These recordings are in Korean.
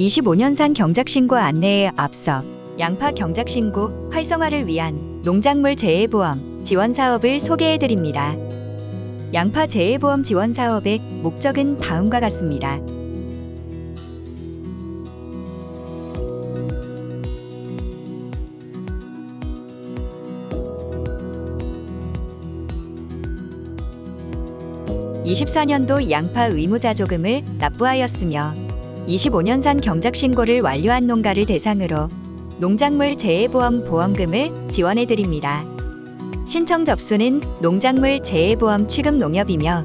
25년산 경작신고 안내에 앞서 양파 경작신고 활성화를 위한 농작물 재해보험 지원 사업을 소개해 드립니다. 양파 재해보험 지원 사업의 목적은 다음과 같습니다. (24년도) 양파 의무자조금을 납부하였으며 25년산 경작 신고를 완료한 농가를 대상으로 농작물 재해보험 보험금을 지원해 드립니다. 신청 접수는 농작물 재해보험 취급 농협이며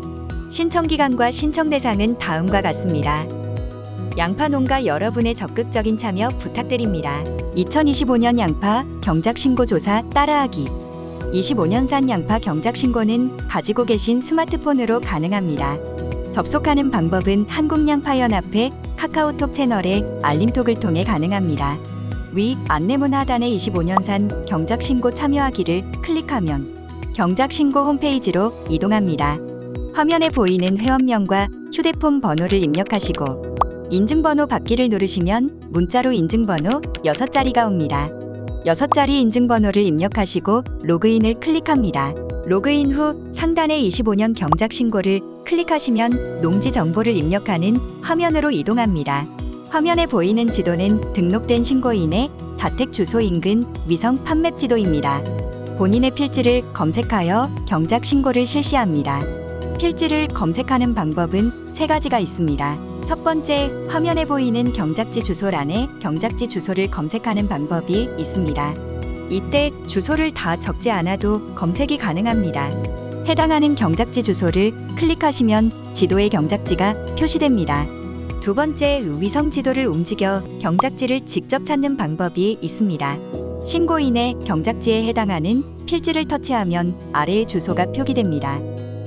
신청 기간과 신청 대상은 다음과 같습니다. 양파 농가 여러분의 적극적인 참여 부탁드립니다. 2025년 양파 경작 신고 조사 따라하기. 25년산 양파 경작 신고는 가지고 계신 스마트폰으로 가능합니다. 접속하는 방법은 한국양파연합회 카카오톡 채널의 알림톡을 통해 가능합니다. 위 안내문 하단에 25년산 경작신고 참여하기를 클릭하면 경작신고 홈페이지로 이동합니다. 화면에 보이는 회원명과 휴대폰 번호를 입력하시고 인증번호 받기를 누르시면 문자로 인증번호 6자리가 옵니다. 6자리 인증번호를 입력하시고 로그인을 클릭합니다. 로그인 후 상단의 25년 경작 신고를 클릭하시면 농지 정보를 입력하는 화면으로 이동합니다. 화면에 보이는 지도는 등록된 신고인의 자택 주소 인근 위성 판맵 지도입니다. 본인의 필지를 검색하여 경작 신고를 실시합니다. 필지를 검색하는 방법은 세 가지가 있습니다. 첫 번째, 화면에 보이는 경작지 주소란에 경작지 주소를 검색하는 방법이 있습니다. 이때 주소를 다 적지 않아도 검색이 가능합니다. 해당하는 경작지 주소를 클릭하시면 지도의 경작지가 표시됩니다. 두 번째, 위성 지도를 움직여 경작지를 직접 찾는 방법이 있습니다. 신고인의 경작지에 해당하는 필지를 터치하면 아래의 주소가 표기됩니다.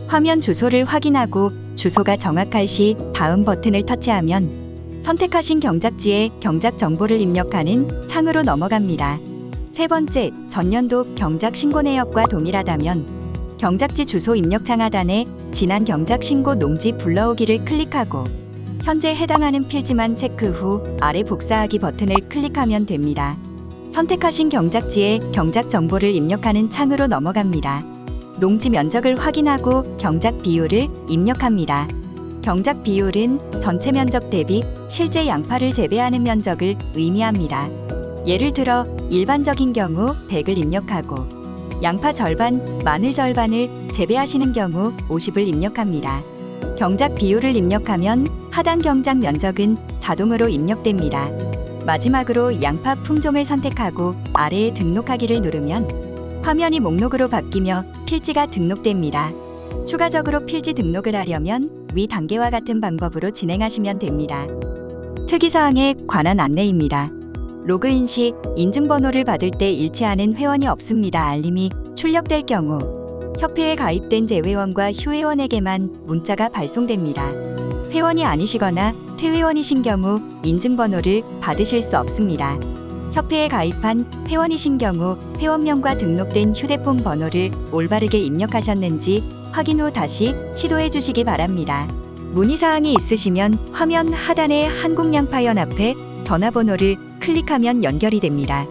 화면 주소를 확인하고 주소가 정확할 시 다음 버튼을 터치하면 선택하신 경작지에 경작 정보를 입력하는 창으로 넘어갑니다. 세 번째, 전년도 경작 신고 내역과 동일하다면 경작지 주소 입력 창 하단에 지난 경작 신고 농지 불러오기를 클릭하고 현재 해당하는 필지만 체크 후 아래 복사하기 버튼을 클릭하면 됩니다. 선택하신 경작지에 경작 정보를 입력하는 창으로 넘어갑니다. 농지 면적을 확인하고 경작 비율을 입력합니다. 경작 비율은 전체 면적 대비 실제 양파를 재배하는 면적을 의미합니다. 예를 들어 일반적인 경우 100을 입력하고 양파 절반, 마늘 절반을 재배하시는 경우 50을 입력합니다. 경작 비율을 입력하면 하단 경작 면적은 자동으로 입력됩니다. 마지막으로 양파 품종을 선택하고 아래에 등록하기를 누르면 화면이 목록으로 바뀌며 필지가 등록됩니다. 추가적으로 필지 등록을 하려면 위 단계와 같은 방법으로 진행하시면 됩니다. 특이사항에 관한 안내입니다. 로그인 시 인증번호를 받을 때 일치하는 회원이 없습니다. 알림이 출력될 경우 협회에 가입된 재회원과 휴회원에게만 문자가 발송됩니다. 회원이 아니시거나 퇴회원이신 경우 인증번호를 받으실 수 없습니다. 협회에 가입한 회원이신 경우 회원명과 등록된 휴대폰 번호를 올바르게 입력하셨는지 확인 후 다시 시도해 주시기 바랍니다. 문의사항이 있으시면 화면 하단의 한국양파연합회 전화번호를 클릭하면 연결이 됩니다.